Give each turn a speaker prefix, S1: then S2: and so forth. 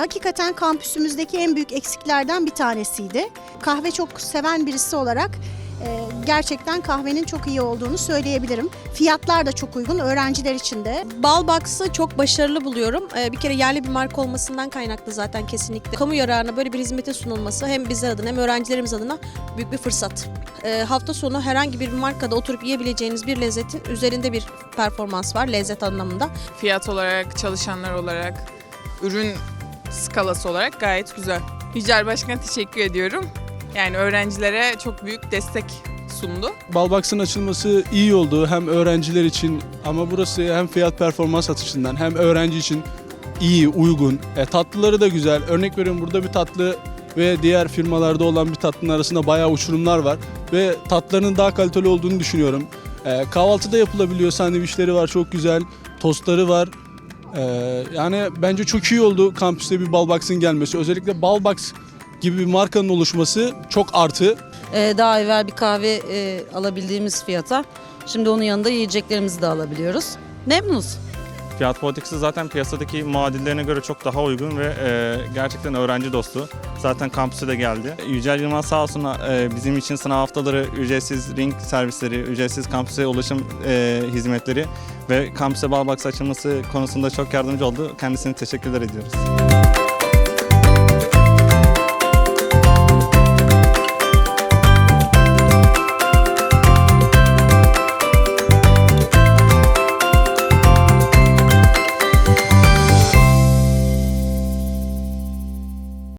S1: hakikaten kampüsümüzdeki en büyük eksiklerden bir tanesiydi. Kahve çok seven birisi olarak e, gerçekten kahvenin çok iyi olduğunu söyleyebilirim. Fiyatlar da çok uygun öğrenciler için de.
S2: Balbox'ı çok başarılı buluyorum. Ee, bir kere yerli bir marka olmasından kaynaklı zaten kesinlikle. Kamu yararına böyle bir hizmete sunulması hem bizler adına hem öğrencilerimiz adına büyük bir fırsat. Ee, hafta sonu herhangi bir markada oturup yiyebileceğiniz bir lezzetin üzerinde bir performans var lezzet anlamında.
S3: fiyat olarak, çalışanlar olarak, ürün skalası olarak gayet güzel. Yücel Başkan teşekkür ediyorum. Yani öğrencilere çok büyük destek sundu.
S4: Balbox'ın açılması iyi oldu hem öğrenciler için ama burası hem fiyat performans açısından hem öğrenci için iyi, uygun. E, tatlıları da güzel. Örnek veriyorum burada bir tatlı ve diğer firmalarda olan bir tatlının arasında bayağı uçurumlar var. Ve tatlarının daha kaliteli olduğunu düşünüyorum. E, kahvaltıda yapılabiliyor, sandviçleri var çok güzel, tostları var. E, yani bence çok iyi oldu kampüste bir Balbox'ın gelmesi. Özellikle Balbox gibi bir markanın oluşması çok artı.
S5: Ee, daha evvel bir kahve e, alabildiğimiz fiyata. Şimdi onun yanında yiyeceklerimizi de alabiliyoruz. Memnunuz.
S6: Fiyat politikası zaten piyasadaki muadillerine göre çok daha uygun ve e, gerçekten öğrenci dostu. Zaten kampüse de geldi. Yücel Yılmaz sağ olsun e, bizim için sınav haftaları ücretsiz ring servisleri, ücretsiz kampüse ulaşım e, hizmetleri ve kampüse Balbox açılması konusunda çok yardımcı oldu. Kendisine teşekkürler ediyoruz.